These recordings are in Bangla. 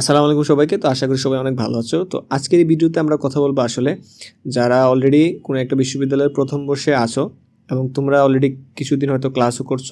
আসসালামু আলাইকুম সবাইকে। তো আশা করি সবাই অনেক ভালো আছো। তো আজকের এই ভিডিওতে আমরা কথা বলব আসলে যারা অলরেডি কোনো একটা বিশ্ববিদ্যালয়ের প্রথম বর্ষে আছো এবং তোমরা অলরেডি কিছুদিন হয়তো ক্লাসও করছ।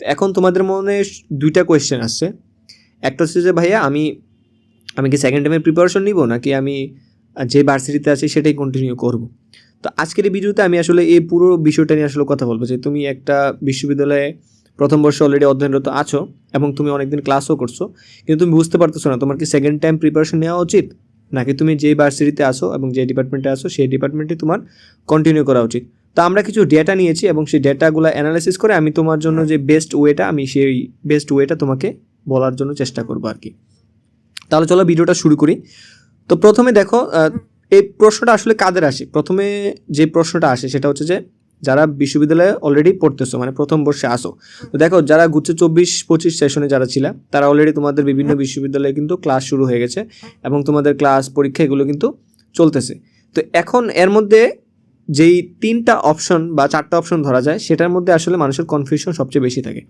তো এখন তোমাদের মনে দুইটা কোয়েশ্চেন আসছে। একটা হচ্ছে যে, ভাইয়া, আমি আমি কি সেকেন্ড টাইমের প্রিপারেশন নিব নাকি আমি যে ভার্সিটিতে আছি সেটাই কন্টিনিউ করব? তো আজকের এই ভিডিওতে আমি আসলে এই পুরো বিষয়টা নিয়ে আসলে কথা বলব যে, তুমি একটা বিশ্ববিদ্যালয়ে প্রথম বর্ষে অলরেডি অধ্যয়নরত আছো এবং তুমি অনেকদিন ক্লাসও করছ, কিন্তু তুমি বুঝতে পারতেছো না তোমার কি সেকেন্ড টাইম প্রিপারেশন নেওয়া উচিত? নাকি তুমি যে ভার্সিটিতে আসো এবং যে ডিপার্টমেন্টে আসো সেই ডিপার্টমেন্টে তোমার কন্টিনিউ করা উচিত? তো আমরা কিছু ডেটা নিয়েছি এবং সেই ডেটাগুলো অ্যানালাইসিস করে আমি তোমার জন্য যে বেস্ট ওয়েটা আমি সেই বেস্ট ওয়েটা তোমাকে বলার জন্য চেষ্টা করব আর কি। তাহলে চলো ভিডিওটা শুরু করি। তো প্রথমে দেখো এই প্রশ্নটা আসলে কাদের আসে? প্রথমে যে প্রশ্নটা আসে সেটা হচ্ছে যে যারা বিশ্ববিদ্যালয়ে অলরেডি পড়তেছো মানে প্রথম বর্ষে আসো তো দেখো, যারা গুচ্ছে চব্বিশ পঁচিশ সেশনে যারা ছিল, তারা অলরেডি তোমাদের বিভিন্ন বিশ্ববিদ্যালয়ে কিন্তু ক্লাস শুরু হয়ে গেছে এবং তোমাদের ক্লাস পরীক্ষা এগুলো কিন্তু চলতেছে। তো এখন এর মধ্যে যেই তিনটা অপশন বা চারটা অপশন ধরা যায়, সেটার মধ্যে আসলে মানুষের কনফিউশন সবচেয়ে বেশি থাকে।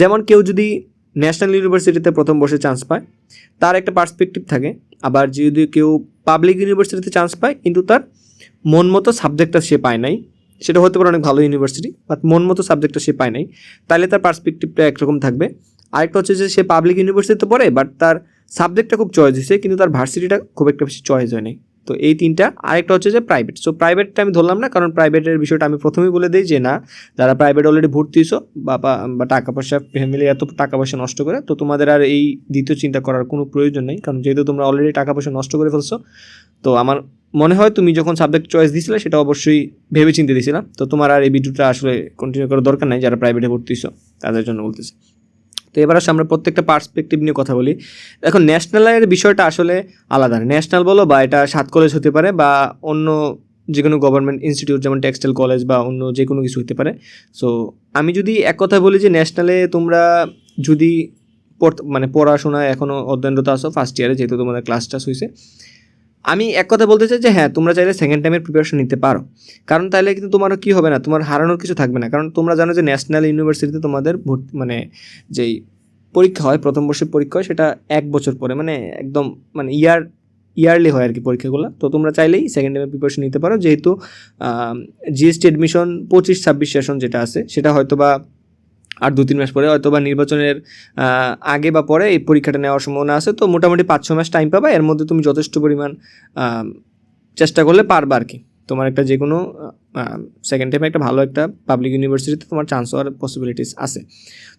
যেমন কেউ যদি ন্যাশনাল ইউনিভার্সিটিতে প্রথম বর্ষে চান্স পায়, তার একটা পার্সপেক্টিভ থাকে। আবার যদি কেউ পাবলিক ইউনিভার্সিটিতে চান্স পায়, কিন্তু তার মন মতো সাবজেক্টটা সে পায় নাই সেটা হতে পারে অনেক ভালো ইউনিভার্সিটি বাট মন মতো সাবজেক্টটা সে পায় নাই। তাহলে তার পার্সপেক্টিভটা একরকম থাকবে। আরেকটা হচ্ছে যে সে পাবলিক ইউনিভার্সিটিতে পড়ে বাট তার সাবজেক্টটা খুব চয়েস হয়েছে কিন্তু তার ভার্সিটিটা খুব একটা বেশি চয়েস হয় নাই। তো এই তিনটা। আরেকটা হচ্ছে যে প্রাইভেট সো প্রাইভেটটা আমি ধরলাম না, কারণ প্রাইভেটের বিষয়টা আমি প্রথমেই বলে দিই যে না, যারা প্রাইভেট অলরেডি ভর্তি হইছো, বা, বা- টাকা পয়সা ফ্যামিলি এত টাকা পয়সা নষ্ট করে, তো তোমাদের আর এই দ্বিতীয় চিন্তা করার কোনো প্রয়োজন নেই, কারণ যেহেতু তোমরা অলরেডি টাকা পয়সা নষ্ট করে ফেলছো, তো আমার মনে হয় তুমি যখন সাবজেক্ট চয়েস দিছিলে, সেটা অবশ্যই ভেবে চিন্তে দিছিলাম। তো তোমার আর এই ভিডিওটা আসলে কন্টিনিউ করার দরকার নাই, যারা প্রাইভেটে ভর্তি হইছো, তাদের জন্য বলতেছি। তো এবার আসলে আমরা প্রত্যেকটা পার্সপেক্টিভ নিয়ে কথা বলি। এখন ন্যাশনালের বিষয়টা আসলে আলাদা। ন্যাশনাল বলো বা এটা সাত কলেজ হতে পারে বা অন্য যে কোনো গভর্নমেন্ট ইনস্টিটিউট যেমন টেক্সটাইল কলেজ বা অন্য যে কোনো কিছু হতে পারে। সো আমি যদি এক কথা বলি যে ন্যাশনালে তোমরা যদি মানে পড়াশোনা এখনও অধ্যয়নরত আসো ফার্স্ট ইয়ারে যেহেতু তোমাদের ক্লাস টাস হয়েছে আমি এক কথা বলতে চাই যে হ্যাঁ তোমরা চাইলে সেকেন্ড টাইমের প্রিপারেশন নিতে পারো। কারণ তাহলে কিন্তু তোমার কি হবে না? তোমার হারানোর কিছু থাকবে না। কারণ তোমরা জানো যে ন্যাশনাল ইউনিভার্সিটিতে তোমাদের ভর্তি মানে যেই পরীক্ষা হয়, প্রথম বর্ষের পরীক্ষা হয়, সেটা এক বছর পরে মানে একদম মানে ইয়ার ইয়ারলি হয় আর কি পরীক্ষাগুলো। তো তোমরা চাইলেই সেকেন্ড টাইমের প্রিপারেশন নিতে পারো। যেহেতু জিএসটি অ্যাডমিশন পঁচিশ ছাব্বিশ সেশন যেটা আছে, সেটা হয়তো বা আর দু তিন মাস পরে হয়তো বা নির্বাচনের আগে বা পরে এই পরীক্ষাটা নেওয়ার সম্ভাবনা আছে। তো মোটামুটি পাঁচ ছ মাস টাইম পাবা। এর মধ্যে তুমি যথেষ্ট পরিমাণ চেষ্টা করলে পারবা আর কি। তোমার একটা যে কোনো সেকেন্ড টাইমে একটা ভালো একটা পাবলিক ইউনিভার্সিটিতে তোমার চান্স হওয়ার পসিবিলিটিস আছে।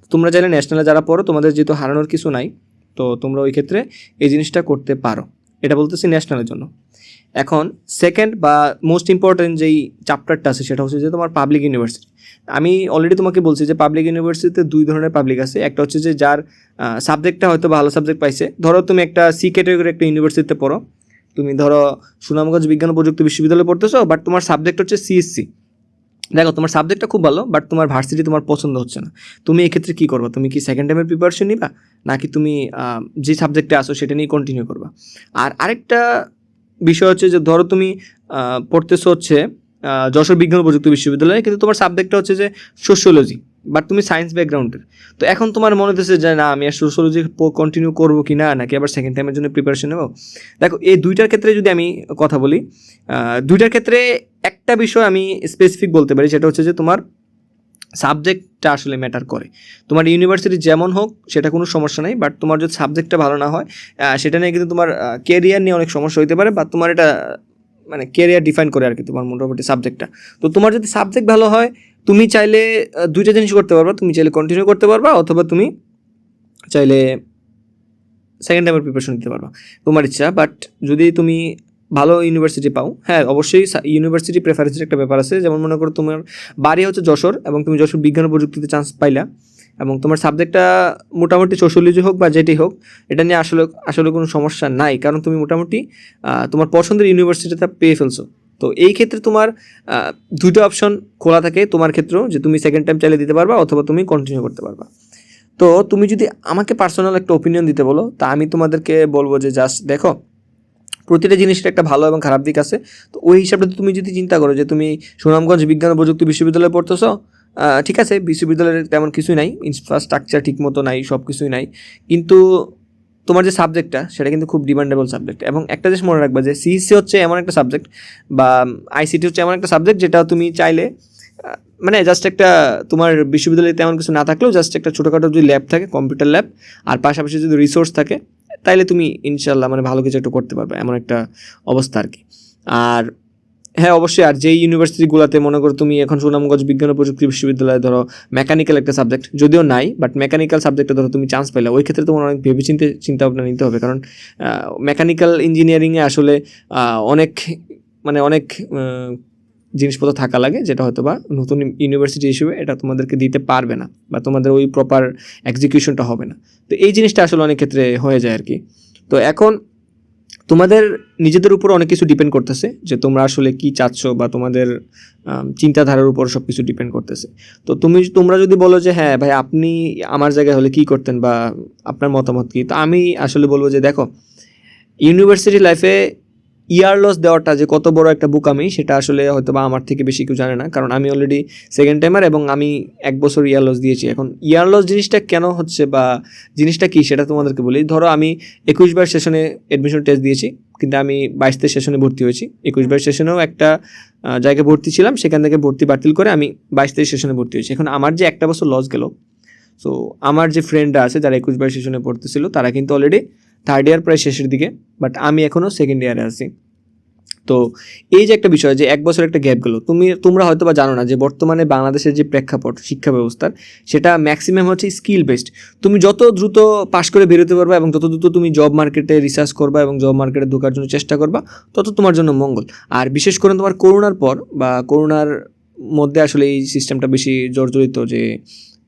তো তোমরা চাইলে ন্যাশনালে যারা পড়ো, তোমাদের যেহেতু হারানোর কিছু নাই, তো তোমরা ওই ক্ষেত্রে এই জিনিসটা করতে পারো। এটা বলতেছি ন্যাশনালের জন্য। এখন সেকেন্ড বা মোস্ট ইম্পর্ট্যান্ট যেই চ্যাপ্টারটা আছে, সেটা হচ্ছে যে তোমার পাবলিক ইউনিভার্সিটি আমি অলরেডি তোমাকে বলছি যে পাবলিক ইউনিভার্সিটিতে দুই ধরনের পাবলিক আছে। একটা হচ্ছে যে যার সাবজেক্টটা হয়তো ভালো সাবজেক্ট পাইছে। ধরো তুমি একটা সি ক্যাটাগরি একটা ইউনিভার্সিটিতে পড়ো। তুমি ধরো সুনামগঞ্জ বিজ্ঞান প্রযুক্তি বিশ্ববিদ্যালয়ে পড়তেছো বাট তোমার সাবজেক্ট হচ্ছে সিএসসি দেখো, তোমার সাবজেক্টটা খুব ভালো বাট তোমার ভার্সিটি তোমার পছন্দ হচ্ছে না। তুমি এক্ষেত্রে কী করবা? তুমি কি সেকেন্ড টাইমের প্রিপারেশন নিবা? নাকি তুমি যে সাবজেক্টে আসো সেটা নিয়ে কন্টিনিউ করবা? আর আরেকটা বিষয় হচ্ছে যে ধরো তুমি পড়তেছো হচ্ছে যশোর বিজ্ঞান প্রযুক্তি বিশ্ববিদ্যালয়ে, কিন্তু তোমার সাবজেক্টটা হচ্ছে যে সোশ্যোলজি বাট তুমি সায়েন্স ব্যাকগ্রাউন্ডের তো এখন তোমার মনে হচ্ছে যে না, আমি আর সোশ্যোলজি কন্টিনিউ করব কি না, নাকি আবার সেকেন্ড টাইমের জন্য প্রিপারেশন নেব? দেখো, এই দুইটার ক্ষেত্রে যদি আমি কথা বলি দুইটার ক্ষেত্রে একটা বিষয় আমি স্পেসিফিক বলতে পারি, সেটা হচ্ছে যে তোমার সাবজেক্টটা আসলে ম্যাটার করে। তোমার ইউনিভার্সিটি যেমন হোক, সেটা কোনো সমস্যা নেই বাট তোমার যদি সাবজেক্টটা ভালো না হয় সেটা নিয়ে কিন্তু তোমার কেরিয়ার নিয়ে অনেক সমস্যা হতে পারে বা তোমার এটা মানে কেরিয়ার ডিফাইন করে আর কি তোমার মোটামুটি সাবজেক্টটা তো তোমার যদি সাবজেক্ট ভালো হয়, তুমি চাইলে দুইটা জিনিস করতে পারবা। তুমি চাইলে কন্টিনিউ করতে পারবা, অথবা তুমি চাইলে সেকেন্ড টাইমের প্রিপারেশন নিতে পারবা। তোমার ইচ্ছা বাট যদি তুমি ভালো ইউনিভার্সিটি পাও। হ্যাঁ অবশ্যই ইউনিভার্সিটি প্রেফারেন্সের একটা ব্যাপার আছে। যেমন মনে করো তোমার বাড়ি হচ্ছে যশোর এবং তুমি যশোর বিজ্ঞান প্রযুক্তিতে চান্স পাইলা এবং তোমার সাবজেক্টটা মোটামুটি সোশ্যোলজি হোক বা যেটি হোক, এটা নিয়ে আসলে আসলে কোনো সমস্যা নাই। কারণ তুমি মোটামুটি তোমার পছন্দের ইউনিভার্সিটিটা পেয়ে ফেলছো। তো এই ক্ষেত্রে তোমার দুটো অপশন খোলা থাকে তোমার ক্ষেত্রেও যে তুমি সেকেন্ড টাইম চাইলে দিতে পারবা অথবা তুমি কন্টিনিউ করতে পারবা। তো তুমি যদি আমাকে পার্সোনাল একটা ওপিনিয়ন দিতে বলো, তা আমি তোমাদেরকে বলব যে জাস্ট দেখো প্রতিটা জিনিসের একটা ভালো এবং খারাপ দিক আছে। তো ওই হিসাবে তুমি যদি চিন্তা করো যে তুমি সুনামগঞ্জ বিজ্ঞান প্রযুক্তি বিশ্ববিদ্যালয়ে পড়তেছো ঠিক আছে, বিশ্ববিদ্যালয়ের তেমন কিছুই নাই ইনফ্রাস্ট্রাকচার ঠিক মতো নাই সব কিছুই নাই। কিন্তু তোমার যে সাবজেক্টটা সেটা কিন্তু খুব ডিমান্ডেবল সাবজেক্ট এবং একটা জিনিস মনে রাখবা যে সিইসি হচ্ছে এমন একটা সাবজেক্ট বা আইসিটি হচ্ছে এমন একটা সাবজেক্ট যেটা তুমি চাইলে মানে জাস্ট একটা তোমার বিশ্ববিদ্যালয়ে তেমন কিছু না থাকলেও জাস্ট একটা ছোটোখাটো যদি ল্যাব থাকে কম্পিউটার ল্যাব আর পাশাপাশি যদি রিসোর্স থাকে তাইলে তুমি ইনশাল্লাহ মানে ভালো কিছু একটা করতে পারবে, এমন একটা অবস্থা আর কি আর হ্যাঁ অবশ্যই, আর যেই ইউনিভার্সিটিগুলোতে মনে করো তুমি এখন সুনামগঞ্জ বিজ্ঞান ও প্রযুক্তি বিশ্ববিদ্যালয়ে ধরো মেকানিক্যাল একটা সাবজেক্ট যদিও নাই বাট মেকানিক্যাল সাবজেক্টে ধরো তুমি চান্স পাইলে ওই ক্ষেত্রে তোমার অনেক ভেবে চিন্তে ভাবনা নিতে হবে, কারণ মেকানিক্যাল ইঞ্জিনিয়ারিংয়ে আসলে অনেক মানে অনেক জিনিসপত্র থাকা লাগে, যেটা হয়তো বা নতুন ইউনিভার্সিটি হিসেবে এটা তোমাদেরকে দিতে পারবে না বা তোমাদের ওই প্রপার এক্সিকিউশনটা হবে না। তো এই জিনিসটা আসলে অনেক ক্ষেত্রে হয়ে যায় আর কি তো এখন তোমাদের নিজেদের উপর অনেক কিছু ডিপেন্ড করতেছে, যে তোমরা আসলে কি চাচ্ছ বা তোমাদের চিন্তাধারার উপর সব কিছু ডিপেন্ড করতেছে। তো তুমি, তোমরা যদি বলো যে হ্যাঁ ভাই, আপনি আমার জায়গায় হলে কি করতেন বা আপনার মতামত কী? তো আমি আসলে বলব যে, দেখো, ইউনিভার্সিটি লাইফে ইয়ার লস দেওয়াটা যে কত বড় একটা বুক আমি, সেটা আসলে হয়তো বা আমার থেকে বেশি কেউ জানে না। কারণ আমি অলরেডি সেকেন্ড টাইমার এবং আমি এক বছর ইয়ার লস দিয়েছি। এখন ইয়ার লস জিনিসটা কেন হচ্ছে বা জিনিসটা কী সেটা তোমাদেরকে বলি। ধরো আমি একুশ বার সেশনে অ্যাডমিশন টেস্ট দিয়েছি, কিন্তু আমি বাইশতে সেশনে ভর্তি হয়েছি। একুশ বার সেশনেও একটা জায়গায় ভর্তি ছিলাম, সেখান থেকে ভর্তি বাতিল করে আমি বাইশতে সেশনে ভর্তি হয়েছি। এখন আমার যে একটা বছর লস গেল সো আমার যে ফ্রেন্ডরা আছে, যারা একুশ বার সেশনে পড়তেছিল, তারা কিন্তু অলরেডি থার্ড ইয়ার প্রায় শেষের দিকে বাট আমি এখনও সেকেন্ড ইয়ারে আছি। তো এই যে একটা বিষয় যে এক বছর একটা গ্যাপ গেলো, তুমি, তোমরা হয়তো বা জানো না যে বর্তমানে বাংলাদেশের যে প্রেক্ষাপট, শিক্ষা ব্যবস্থার, সেটা ম্যাক্সিমাম হচ্ছে স্কিল বেসড তুমি যত দ্রুত পাশ করে বেরোতে পারবা এবং তত দ্রুত তুমি জব মার্কেটে রিসার্চ করবা এবং জব মার্কেটে ঢোকার জন্য চেষ্টা করবা, তত তোমার জন্য মঙ্গল। আর বিশেষ করে তোমার করোনার পর বা করোনার মধ্যে আসলে এই সিস্টেমটা বেশি জর্জরিত যে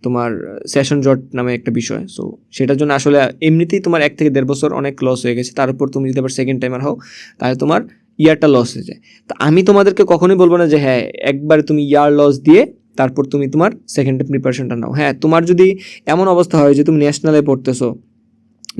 তোমার সেশন জট নামে একটা বিষয়। সো সেটার জন্য আসলে এমনিতেই তোমার এক থেকে দেড় বছর অনেক লস হয়ে গেছে। তার উপর তুমি যদি আবার সেকেন্ড টাইমার হও, তাহলে তোমার ইয়ারটা লস হয়ে যায়। তো আমি তোমাদেরকে কখনোই বলব না যে হ্যাঁ একবার তুমি ইয়ার লস দিয়ে তারপর তুমি তোমার সেকেন্ড প্রিপারেশনটা নাও। হ্যাঁ তোমার যদি এমন অবস্থা হয় যে, তুমি ন্যাশনালে পড়তেছো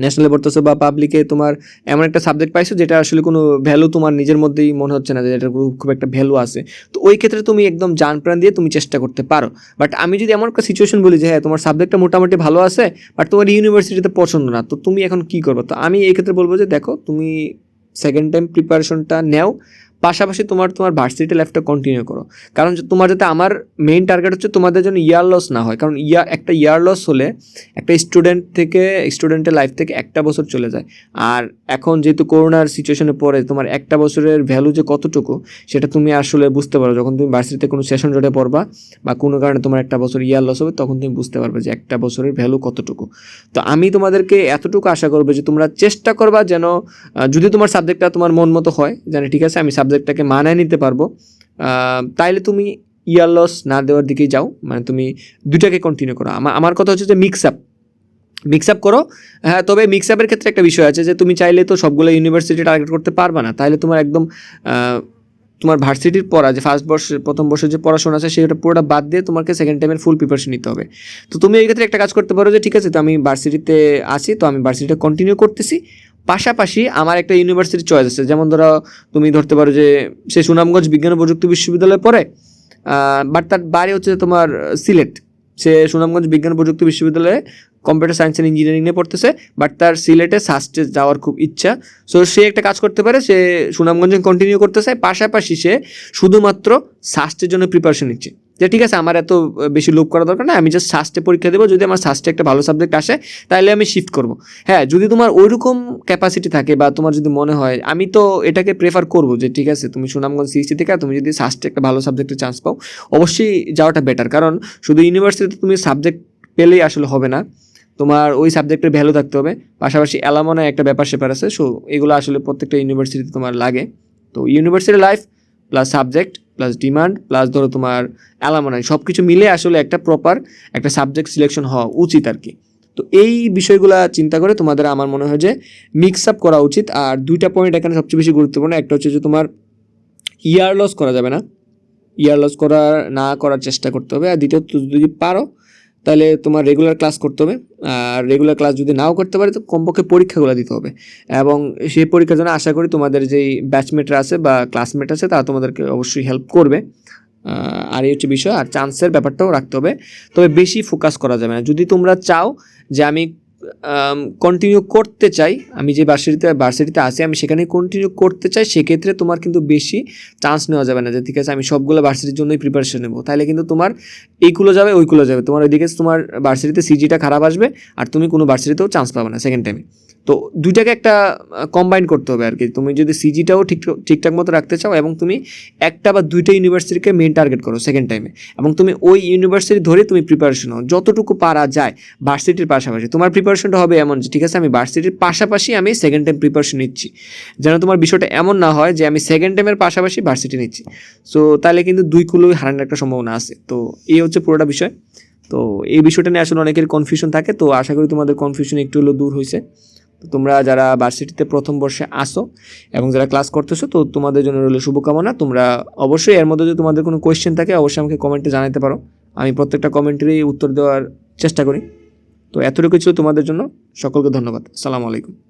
ন্যাশনালে পড়তেছো বা পাবলিকে তোমার এমন একটা সাবজেক্ট পাইছো যেটা আসলে কোনো ভ্যালু তোমার নিজের মধ্যেই মনে হচ্ছে না যে এটার খুব- একটা ভ্যালু আছে। তো ওই ক্ষেত্রে তুমি একদম জান প্রাণ দিয়ে তুমি চেষ্টা করতে পারো। বাট আমি যদি এমন একটা সিচুয়েশন বলি যে হ্যাঁ তোমার সাবজেক্টটা মোটামুটি ভালো আছে বাট তোমার ইউনিভার্সিটিতে পছন্দ না, তো তুমি এখন কি করবে? তো আমি এই ক্ষেত্রে বলব যে দেখো, তুমি সেকেন্ড টাইম প্রিপারেশনটা নেও পাশাপাশি তোমার তোমার ভার্সিটি লাইফটা কন্টিনিউ করো। কারণ তোমার যাতে আমার মেইন টার্গেট হচ্ছে তোমাদের জন্য ইয়ার লস না হয়। কারণ ইয়ার একটা ইয়ার লস হলে একটা স্টুডেন্ট থেকে স্টুডেন্টের লাইফ থেকে একটা বছর চলে যায়। আর এখন যেহেতু করোনার সিচুয়েশনে পড়ে, তোমার একটা বছরের ভ্যালু যে কতটুকু, সেটা তুমি আসলে বুঝতে পারো। যখন তুমি ভার্সিটিতে কোনো সেশন জটে পড়বা বা কোনো কারণে তোমার একটা বছর ইয়ার লস হবে, তখন তুমি বুঝতে পারবে যে একটা বছরের ভ্যালু কতটুকু। তো আমি তোমাদেরকে এতটুকু আশা করব যে তোমরা চেষ্টা করবা যেন যদি তোমার সাবজেক্টটা তোমার মন মতো হয়, জানি ঠিক আছে, আমি সাবজেক্টটাকে মানায় নিতে পারব তাইলে তুমি ইয়ার লস না দেওয়ার দিকেই যাও মানে তুমি দুটাকে কন্টিনিউ করো। আমার আমার কথা হচ্ছে যে মিক্স আপ মিক্স আপ করো। হ্যাঁ তবে মিক্স আপের ক্ষেত্রে একটা বিষয় আছে যে তুমি চাইলে তো সবগুলো ইউনিভার্সিটি টার্গেট করতে পারবে না। তাহলে তোমার একদম তোমার ভার্সিটির পড়া, যে ফার্স্ট বর্ষ, প্রথম বর্ষের যে পড়াশোনা আছে, সেটা পুরোটা বাদ দিয়ে তোমাকে সেকেন্ড টাইমের ফুল প্রিপারেশন নিতে হবে। তো তুমি এই ক্ষেত্রে একটা কাজ করতে পারো যে, ঠিক আছে, তো আমি ভার্সিটিতে আছি, তো আমি ভার্সিটিটা কন্টিনিউ করতেছি। পাশাপাশি আমার একটা ইউনিভার্সিটি চয়েস আছে। যেমন ধরো, তুমি ধরতে পারো যে, সে সুনামগঞ্জ বিজ্ঞান ও প্রযুক্তি বিশ্ববিদ্যালয়ে পড়ে বাট তার বাড়ি হচ্ছে তোমার সিলেট। সে সুনামগঞ্জ বিজ্ঞান প্রযুক্তি বিশ্ববিদ্যালয়ে কম্পিউটার সায়েন্স অ্যান্ড ইঞ্জিনিয়ারিং নিয়ে পড়তেছে বাট তার সিলেটে সাস্টে যাওয়ার খুব ইচ্ছা। সো সে একটা কাজ করতে পারে, সে সুনামগঞ্জে কন্টিনিউ করতেছে পাশাপাশি সে শুধুমাত্র সাস্টের জন্য প্রিপারেশন নিচ্ছে। যে ঠিক আছে, আমার এত বেশি লোভ করা দরকার না আমি জাস্ট সাস্টে পরীক্ষা দেবো, যদি আমার সাস্টে একটা ভালো সাবজেক্ট আসে তাহলে আমি শিফট করব। হ্যাঁ যদি তোমার ওইরকম ক্যাপাসিটি থাকে বা তোমার যদি মনে হয়, আমি তো এটাকে প্রেফার করব যে ঠিক আছে, তুমি সুনামগঞ্জ সিএসসি থেকে, তুমি যদি সাস্টে একটা ভালো সাবজেক্টের চান্স পাও, অবশ্যই যাওয়াটা বেটার কারণ শুধু ইউনিভার্সিটিতে তুমি সাবজেক্ট পেলেই আসলে হবে না, তোমার ওই সাবজেক্টের ভ্যালু থাকতে হবে। পাশাপাশি অ্যালামনে একটা ব্যাপার স্যাপার আছে, সো এগুলো আসলে প্রত্যেকটা ইউনিভার্সিটিতে তোমার লাগে। তো university life plus subject plus demand plus ধরো তোমার অ্যালামনাই সব কিছু মিলে আসলে একটা প্রপার একটা সাবজেক্ট সিলেকশন হওয়া উচিত আর কি। তো এই বিষয়গুলো চিন্তা করে তোমাদের আমার মনে হয় যে মিক্স আপ করা উচিত। আর দুইটা পয়েন্ট এখানে সবচেয়ে বেশি গুরুত্বপূর্ণ। একটা হচ্ছে যে তোমার ইয়ার লস করা যাবে না। ইয়ার লস করা না করার চেষ্টা করতে হবে। আর দ্বিতীয়ত, যদি পারো তাহলে তোমার রেগুলার ক্লাস করতে হবে। আর রেগুলার ক্লাস যদি নাও করতে পারে, তো কমপক্ষে পরীক্ষাগুলো দিতে হবে। এবং সেই পরীক্ষার জন্য আশা করি তোমাদের যেই ব্যাচমেটরা আছে বা ক্লাসমেট আছে, তারা তোমাদেরকে অবশ্যই হেল্প করবে। আর এই হচ্ছে বিষয়। আর চান্সের ব্যাপারটাও রাখতে হবে। তবে বেশি ফোকাস করা যাবে না। যদি তোমরা চাও যে আমি কন্টিনিউ করতে চাই, আমি যে ভার্সিটিতে ভার্সিটিতে আসি আমি সেখানে কন্টিনিউ করতে চাই, সেক্ষেত্রে তোমার কিন্তু বেশি চান্স নেওয়া যাবে না যে, ঠিক আছে, আমি সবগুলো ভার্সিটির জন্যই প্রিপারেশন নেব। তাহলে কিন্তু তোমার এইগুলো যাবে, ওইগুলো যাবে। তোমার ওইদিকে তোমার ভার্সিটিতে সিজিটা খারাপ আসবে, আর তুমি কোনো ভার্সিটিতেও চান্স পাবে না সেকেন্ড টাইমে তো দুইটাকে একটা কম্বাইন করতে হবে আর কি তুমি যদি সিজিটাও ঠিক, ঠিকঠাক মতো রাখতে চাও এবং তুমি একটা বা দুইটা ইউনিভার্সিটিকে মেন টার্গেট করো সেকেন্ড টাইমে এবং তুমি ওই ইউনিভার্সিটি ধরে তুমি প্রিপারেশন হও যতটুকু পারা যায় ভার্সিটির পাশাপাশি। তোমার প্রিপারেশনটা হবে এমন যে, ঠিক আছে, আমি ভার্সিটির পাশাপাশি আমি সেকেন্ড টাইম প্রিপারেশন নিচ্ছি। যেন তোমার বিষয়টা এমন না হয় যে, আমি সেকেন্ড টাইমের পাশাপাশি ভার্সিটি নিচ্ছি। সো তাহলে কিন্তু দুই কুলোই হারানোর একটা সম্ভাবনা আছে। তো এই হচ্ছে পুরোটা বিষয়। তো এই বিষয়টা নিয়ে আসলে অনেকের কনফিউশন থাকে। তো আশা করি তোমাদের কনফিউশন একটু হলেও দূর হয়েছে তো তোমরা যারা ভার্সিটিতে প্রথম বর্ষে আসো এবং যারা ক্লাস করতেছো, তো তোমাদের জন্য রইল শুভকামনা। তোমরা অবশ্যই এর মধ্যে যদি তোমাদের কোনো কোয়েশ্চেন থাকে, অবশ্যই আমাকে কমেন্টে জানাতে পারো। আমি প্রত্যেকটা কমেন্টেরই উত্তর দেওয়ার চেষ্টা করি। তো এতটুকু ছিল তোমাদের জন্য। সকলকে ধন্যবাদ। সালামু আলাইকুম।